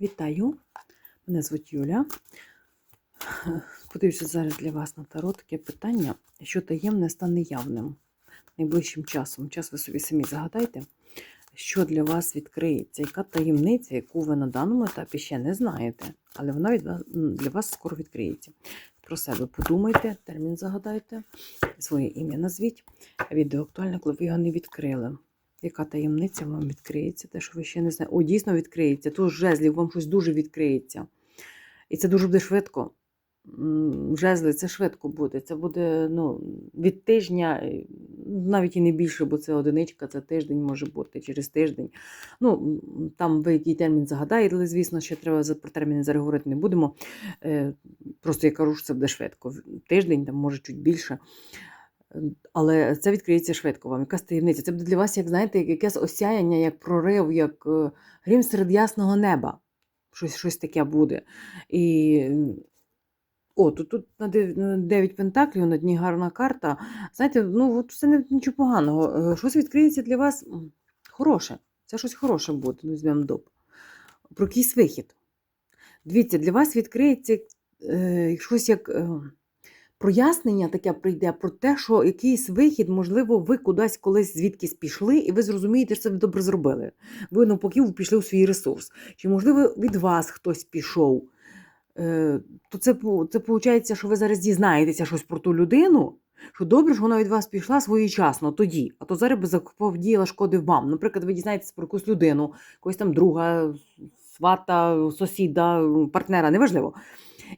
Вітаю! Мене звуть Юля. Подивлюся зараз для вас на таро таке питання, що таємне стане явним найближчим часом. Час ви собі самі загадайте, що для вас відкриється, яка таємниця, яку ви на даному етапі ще не знаєте, але вона для вас скоро відкриється. Про себе подумайте, термін загадайте, своє ім'я назвіть. Відео актуальне, коли ви його не відкрили. Яка таємниця вам відкриється? Те, що ви ще не знаєте. О, дійсно відкриється. Тут жезлів вам щось дуже відкриється. І це дуже буде швидко. Жезли, це швидко буде. Це буде ну, від тижня, е, навіть і не більше, бо це одиничка, це тиждень може бути через тиждень. Ну, там ви який термін загадаєте, але, звісно, ще треба про терміни зараз говорити не будемо. Е, Просто я кажу, що це буде швидко. Тиждень, там, може, чуть більше. Але це відкриється швидко вам. Якась таємниця. Це буде для вас, як знаєте, якесь осяяння, як прорив, як е, грім серед ясного неба. Щось, щось таке буде. І о, тут, тут на 9 пентаклів на дні гарна карта. Знаєте, ну от це не нічого поганого. Е, Щось відкриється для вас хороше. Це щось хороше буде, ну, візьмемо доп. Про якийсь вихід. Дивіться, для вас відкриється е, щось як. Е, прояснення таке прийде про те, що якийсь вихід, можливо, ви кудись колись звідкись пішли, і ви зрозумієте, що це ви добре зробили. Ви навпаки пішли у свій ресурс. Чи, можливо, від вас хтось пішов, Е, то це, це виходить, що ви зараз дізнаєтеся щось про ту людину, що добре, що вона від вас пішла своєчасно тоді, а то зараз би заподіяла шкоди вам. Наприклад, ви дізнаєтеся про якусь людину, якогось там друга, свата, сусіда, партнера, неважливо.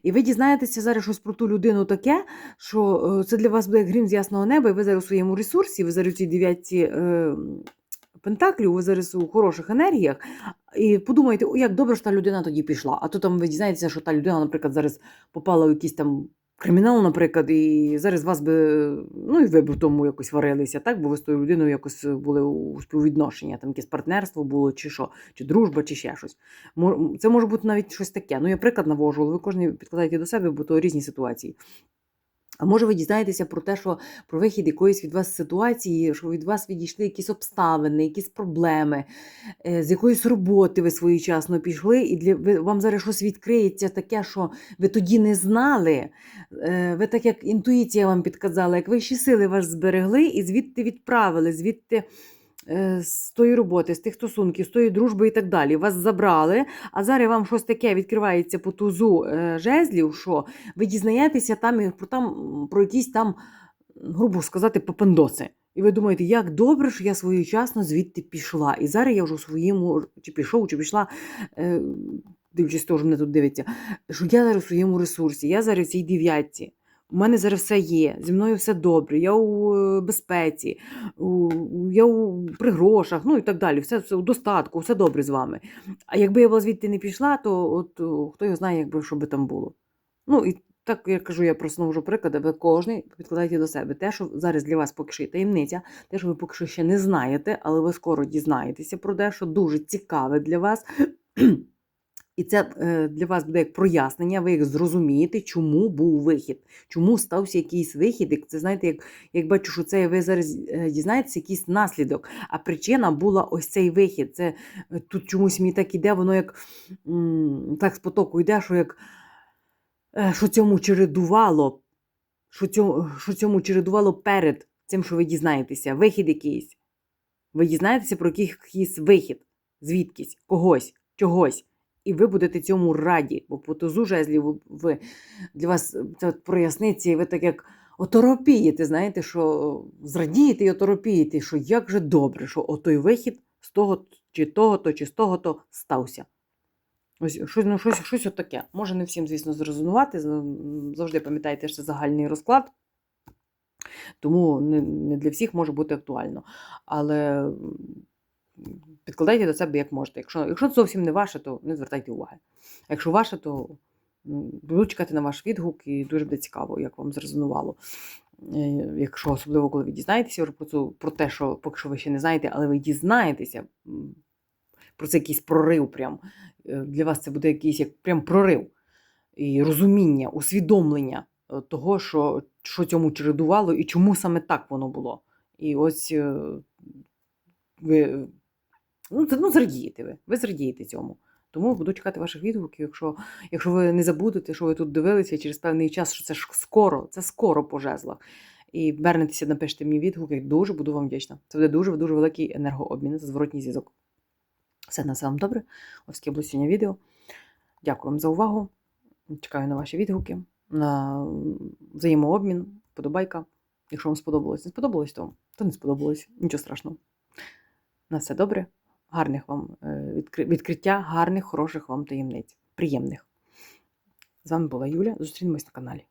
І ви дізнаєтеся зараз щось про ту людину таке, що е, це для вас буде грім з ясного неба, і ви зараз у своєму ресурсі, ви зараз у цій дев'ятці е, пентаклів, ви зараз у хороших енергіях. І подумайте, о, як добре, що та людина тоді пішла. А то там ви дізнаєтеся, що та людина, наприклад, зараз попала в якісь там кримінал, наприклад, і зараз вас би, ну і ви б в тому якось варилися, так? Бо ви з тою людиною якось були у співвідношення, там якесь партнерство було, чи що, чи дружба, чи ще щось. Це може бути навіть щось таке. Ну, я приклад навожу, але ви кожен підкладаєте до себе, бо то різні ситуації. А може ви дізнаєтеся про те, що про вихід якоїсь від вас ситуації, що від вас відійшли якісь обставини, якісь проблеми, е, з якоїсь роботи ви своєчасно пішли, і для ви, вам зараз щось відкриється таке, що ви тоді не знали. Е, Ви так як інтуїція вам підказала, як вищі сили вас зберегли і звідти відправили, звідти. Е, З тої роботи, з тих стосунків, з тої дружби і так далі. Вас забрали, а зараз вам щось таке відкривається по тузу е, жезлів, що ви дізнаєтеся там про там про якісь там, грубо сказати, папандоси. І ви думаєте, як добре, що я своєчасно звідти пішла. І зараз я вже у своєму, чи пішов, чи пішла, е, дивлячись що мене тут дивиться, що я зараз у своєму ресурсі, я зараз в цій дев'ятці. У мене зараз все є, зі мною все добре, я у е, безпеці, я у, при грошах, ну і так далі, все, все у достатку, все добре з вами. А якби я була звідти не пішла, то от хто його знає, якби що би там було. Ну і так я кажу, я просто навожу приклади, ви кожен підкладайте до себе. Те, що зараз для вас поки що є таємниця, те, що ви поки що ще не знаєте, але ви скоро дізнаєтеся про те, що дуже цікаве для вас. І це е, для вас буде як прояснення, ви як зрозумієте, чому був вихід, чому стався якийсь вихід. Це знаєте, як, як бачу, що це ви зараз е, дізнаєтеся якийсь наслідок. А причина була ось цей вихід. Це е, тут чомусь мені так іде, воно як так з потоку йде, що як що цьому чередувало, що цьому, що цьому чередувало перед цим, що ви дізнаєтеся, вихід якийсь. Ви дізнаєтеся про якийсь вихід, звідкись, когось, чогось. І ви будете цьому раді, бо по тузу жезлів ви, для вас це от проясниться, і ви так як оторопієте, знаєте, що зрадієте і оторопієте, що як же добре, що отой вихід з того чи того-то, чи з того-то стався. Ось щось, ну, щось, щось отаке. Може не всім, звісно, зрозумувати. з- Завжди пам'ятайте, що це загальний розклад. Тому не, для всіх може бути актуально. Але підкладайте до себе як можете. Якщо, якщо зовсім не ваше, то не звертайте уваги. А якщо ваше, то буду чекати на ваш відгук і дуже буде цікаво, як вам зрезонувало. Е, Якщо особливо, коли ви дізнаєтеся про, цю, про те, що поки що ви ще не знаєте, але ви дізнаєтеся про це якийсь прорив. Прям. Е, Для вас це буде якийсь як прям прорив і розуміння, усвідомлення е, того, що, що цьому чередувало і чому саме так воно було. І ось ви ну, ну, зрадієте ви, ви зрадієте цьому. Тому буду чекати ваших відгуків, якщо, якщо ви не забудете, що ви тут дивилися через певний час, що це ж скоро, це скоро по жезлах. І вернетеся, напишіть мені відгуки, дуже буду вам вдячна. Це буде дуже дуже великий енергообмін, це зворотній зв'язок. Все на все вам добре. Ось таке було сьогодні відео. Дякую вам за увагу. Чекаю на ваші відгуки, на взаємообмін, подобайка. Якщо вам сподобалось, не сподобалось, то, то не сподобалось. Нічого страшного. На все добре. Гарних вам е, відкриття, гарних, хороших вам таємниць. Приємних. З вами була Юля. Зустрінемось на каналі.